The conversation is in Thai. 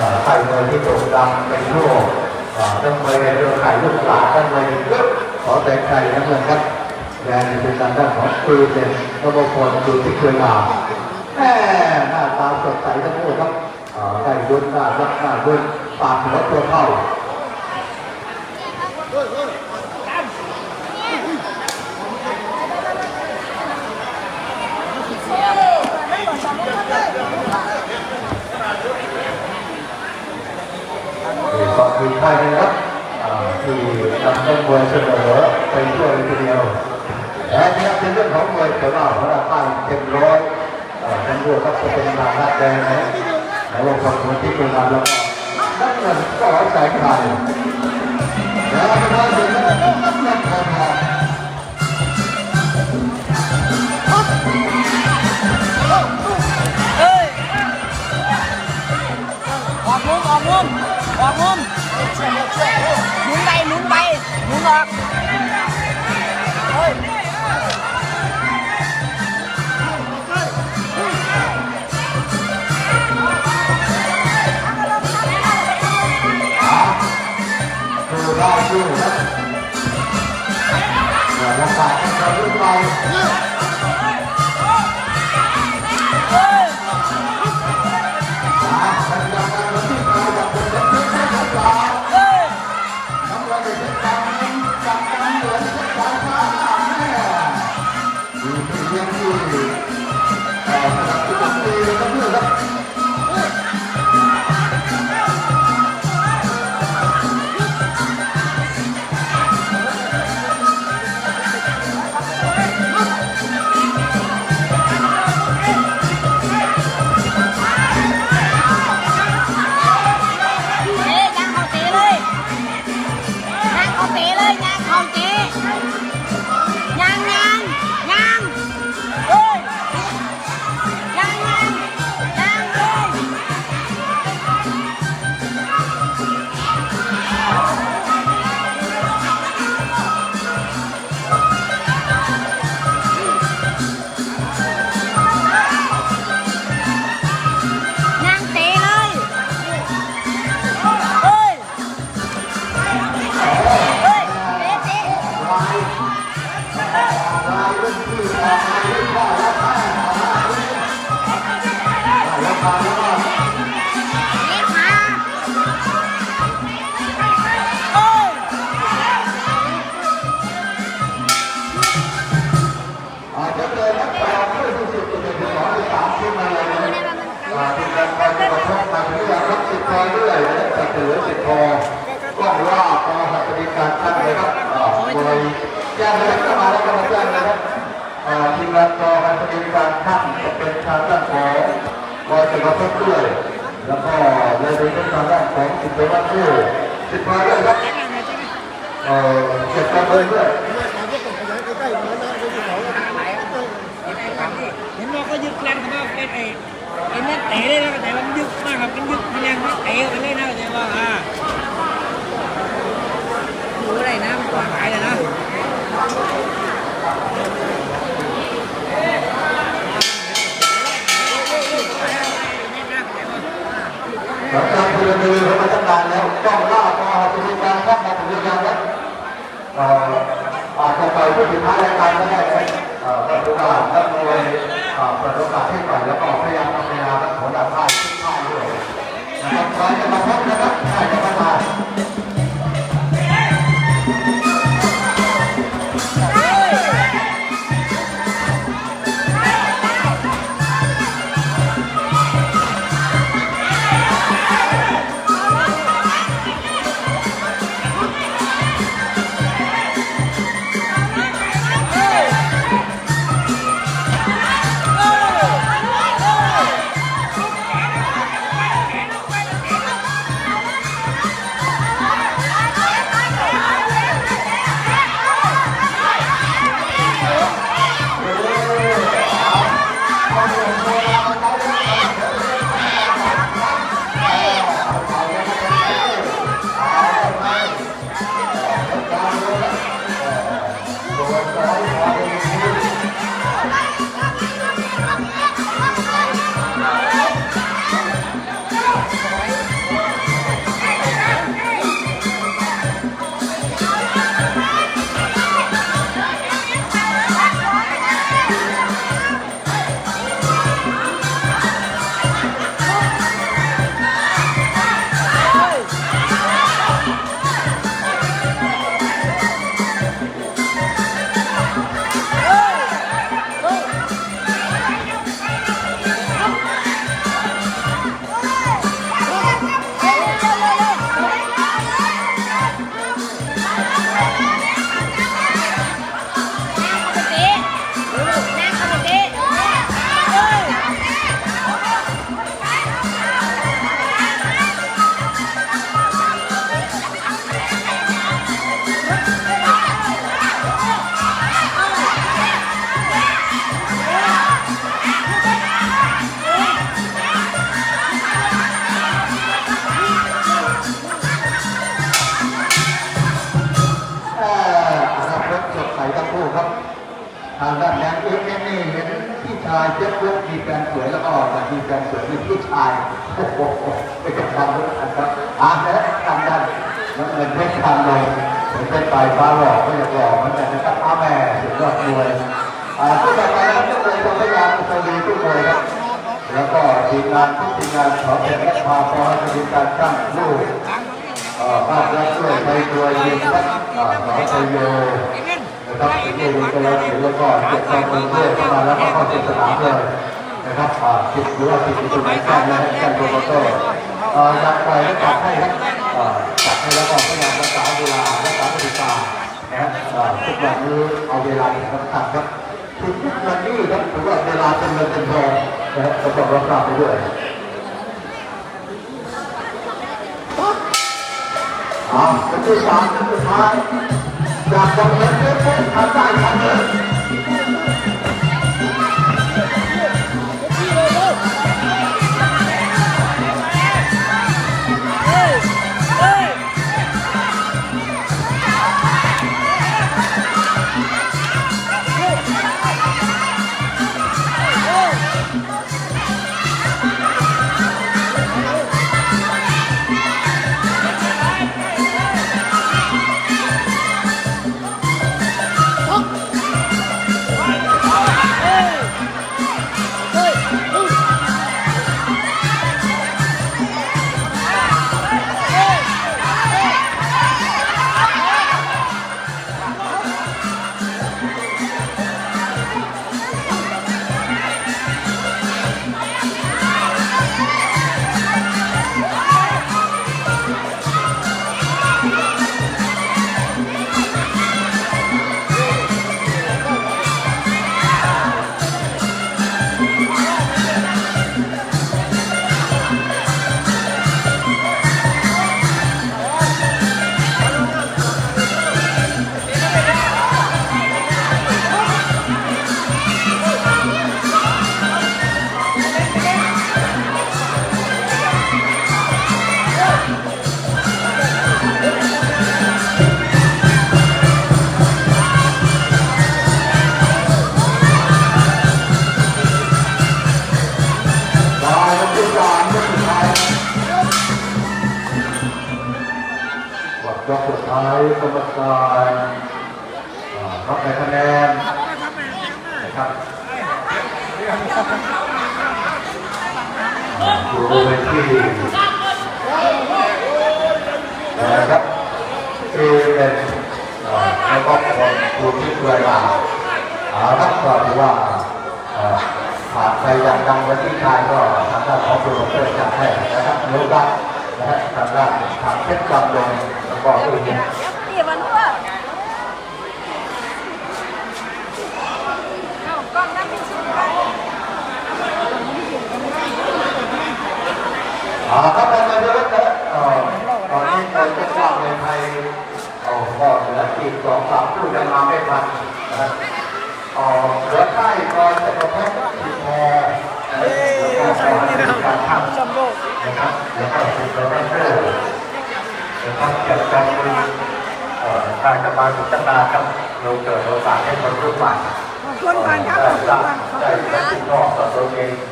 อ่อไข่มวยที่โด่งดังในโลกอ่าต้องมวยเรื่องไข่ลูกหลานต้องมวยเยอะขอแต่ไข่นะเพื่อนครับแดนเป็นทางด้านของคืนเป็นนพพลดูที่เคยมาแม่หน้าตาสดใสทั้งคู่ครับได้ดุนหน้ารักหน้าดุนปากหัวตัวเข้า นี่ก็คือใครนะครับอ่าที่นำต้นม วยเสมอไปช่วยเลยทีเดียวและนี่ครับเป็นเรื่องของมวยเสือดาวพราป้ายเต็มร้อยเอ่อทั้งคู่ครับจะเป็นมางนาแดงนะแล้วลงความคนที่เป็นมาแล้วก็นั่นเงินก็ร้อยแสนไทยแล้วก็ได้ถึงแล้วก็นั่นเงินทอง เดี๋ยวราคาจะรุ่นเรา อย่างรับสิทธิ์พอเรื่อยนะจะเหลือสิทธิ์พอกล้องว่าพอหัตถการการตั้งเลยครับอ่าโดยแจ้งเลยเข้ามาแล้วก็มาแจ้งเลยครับอ่าทีมงานพอหัตถการตั้งจะเป็นทางด้านของคอยจะมาพบด้วยแล้วก็เลยเป็นทางด้านของสิทธิวัดผู้สิทธิ์พอด้วยครับเอ่อเก็บกันเลยด้วยเห็นว่าก็ยึดแรงแต่ว่าเป็นไอ้ไอ้เน็ตเตะเลยนะแต่มันยึดมากครับมันยึดมันแรงมันเตะไปเลยนะแต่ว่าอ่าดูอะไรนะมันกว้างหายเลยนะหลังจากคุยกันเลยเขามาตั้งนานแล้วต้องล่าพอจะมีการข้ามมาถึงเรื่องแล้วอ่าจจะไปผู้สุดท้ายรายการก็ได้ไหมเอ่อประกาศนักมวย เปิดโอกาสให้ก่อนแล้วก็พยายามทำเวลาและผลดับค่ายขึ้นค่ายด้วยนะครับใครจะมาพบนะครับ พี่ชายเจ็กมีแฟนสวยแล้วก็มีแฟนสวยเป็นพี่ชายโอ้โหไม่ต้องทำด้วยกันครับอ่านแล้วทำได้แล้วเงินเพชรทำเลยผมเป็นไปฟ้าหลอกก็อยากหลอกมือนกันนะครับอ้าแม่สุดยอดมวยอ่าที่ต่อไปนะครับก็เลยจะพยายามจะดีทุกมวยครับแล้วก็ทีมงานทุกทีมงานขอเป็นและพาพอให้ทีมการตั้งลูกเอ่อภาพลักษณ์ด้วยไทยตัวยยิงครับอ่าขอไทยโย นะครับที่ดูกันแล้วถือแล้วก็เก็บความเป็นเพื่อนเข้ามาแล้วก็เข้าสู่สนามเลยนะครับอ่าติดหรือว่าติดอยู่ตรงไหนกันนะกันโปรโมเตอร์เอ่ออยากปแล้วจัดให้ครับจัดให้แล้วก็พยายามรักษาเวลารักษาบริการนะฮะอ่าทุกวันนี้เอาเวลาเป็นสำคัญครับทุกวันนี้ครับถือว่าเวลาเป็นเงินเป็นทองนะครับก็ต้องรับทราบไปด้วยอ่าเป็นที่สามเป็นสุดท้าย อยากจะเงินเพิ่มทำได้ทำเลย วัดรอบสุดท้ายกรรมการรับในคะแนนนะครับดูไปที่นะครับที่เป็นแล้วก็คนดูที่เวลาอารับก็ถือว่าผ่านไปอย่างดังวันที่ชายก็ทางด้านของโปรโมเตอร์จัดให้นะครับโลกัสนะฮะทางด้านทางเพชรจำลง แล้วก็อื่น ตีมันเพื่อเอากล้องนั่งเป็นชิ้นไป อ่าครับท่านนายกครับเอ่อตอนนี้เราจะว่าในไทยเอาก็เหลืออีกสองสามผู้ยังมาไม่ทันนะครับเอ่อเหลือไข้ก็จะประพบติดคอแล้วก็ขอให้มีการทำนะครับแล้วก็ติดต่อได้เพื่อ นะครับเกี่ยวกับเอ่อการจะมาพัฒนาครับเราเกิดโอกาสให้คนรุ่นใหม่ขอบคุณก่อนครับขอบคุณก่อนขอบได้คุณคได้รับ